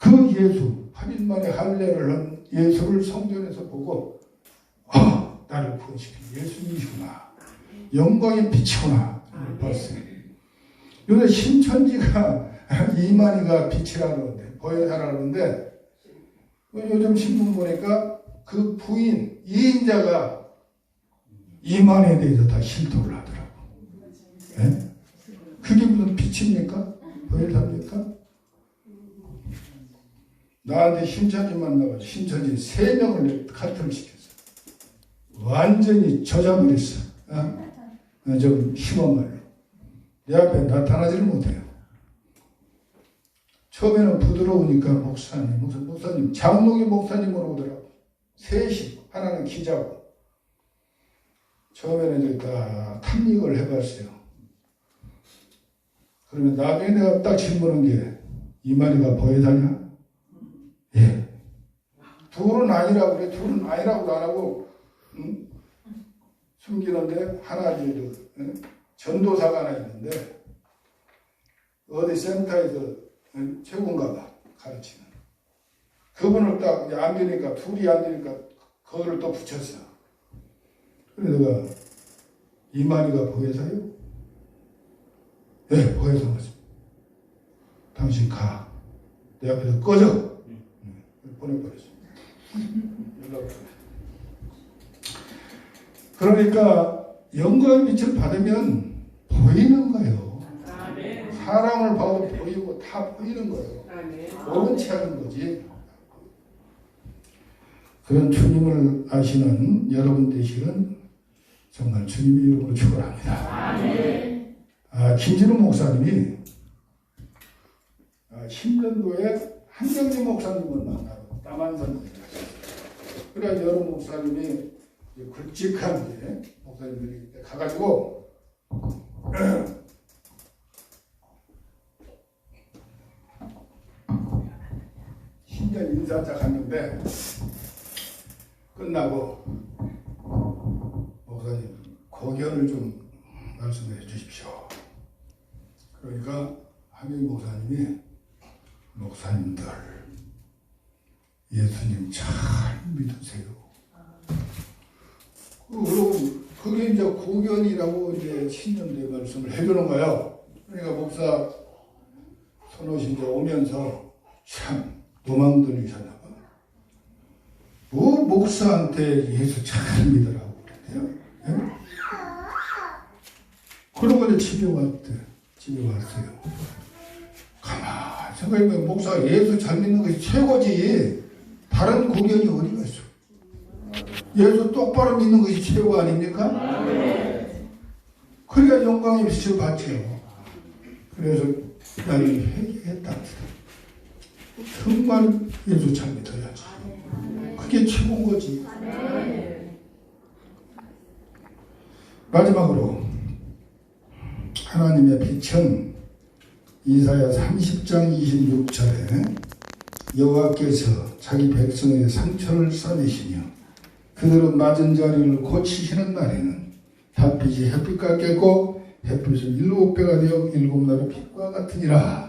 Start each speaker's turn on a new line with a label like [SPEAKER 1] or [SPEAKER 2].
[SPEAKER 1] 그 예수 8일 만에 할례를 한 예수를 성전에서 보고 아 나를 구원시킨 예수님이시구나 영광의 빛이구나 봤어요. 요새 신천지가 이만희가 빛이라는데 보혜사라는데 요즘 신문 보니까 그 부인 이인자가 이만희에 대해서 다 실토를 하더라고. 예? 그게 무슨 빛입니까? 보혜사입니까? 나한테 신천지 만나고 신천지 세 명을 카트를 시켰어. 완전히 젖어버렸어. 어? 어, 좀 심한 말로. 내 앞에 나타나지를 못해요. 처음에는 부드러우니까 목사님, 무슨 목사님, 장로기 목사님으로 오더라고. 셋이, 하나는 기자고. 처음에는 이제 다 탐닉을 해봤어요. 그러면 나중에 내가 딱 질문한 게, 이만희가 보여달냐? 예. 둘은 아니라고 그래. 둘은 아니라고도 안 하고, 응? 숨기는데, 하나 이제, 응? 전도사가 하나 있는데, 어디 센터에서 응? 최고인가 봐. 가르치는. 그분을 딱 이제 안 되니까, 둘이 안 되니까, 그거를 또 붙였어. 그래 내가, 이만희가 보혜사요? 네, 보혜사 맞습니다. 당신 가. 내 앞에서 꺼져. 보내버렸어. 연락 그러니까 영광의 빛을 받으면 보이는 거예요. 사람을 봐도 보이고 다 보이는 거예요.
[SPEAKER 2] 아멘.
[SPEAKER 1] 모른 체 하는 거지. 그런 주님을 아시는 여러분 되시는 정말 주님의 이름으로 축원합니다. 아, 김진우 목사님이 아, 10년도에 한경재 목사님을 만나고 남한산 그래 여러 목사님이 굵직한 이제 목사님들이 가가지고 신년 인사자 갔는데 끝나고 목사님 고견을 좀 말씀해 주십시오. 그러니까 한경 목사님이 목사님들 예수님 잘 믿으세요. 그럼 그게 이제 고견이라고 이제 신년대 말씀을 해주는 거예요. 그러니까 목사 손오신 이제 오면서 참 도망들이셨나 봐. 뭐 목사한테 예수 잘 믿으라고 그랬대요. 예? 그러고 이제 집에 왔대. 집에 왔어요. 가만 생각해보면 목사가 예수 잘 믿는 것이 최고지. 다른 고견이 어디가 있어? 예수 똑바로 믿는 것이 최고 아닙니까? 그래야 영광의 빛을 받지요. 그래서 나는 회개했다. 정말 예수 잘 믿어야지. 그게 최고인 거지. 마지막으로 하나님의 빛은 이사야 30장 26절에 여호와께서 자기 백성의 상처를 싸매시며 그들은 맞은 자리를 고치시는 날에는 달빛이 햇빛과 깼고 햇빛은 일곱 배가 되어 일곱 날의 빛과 같으니라.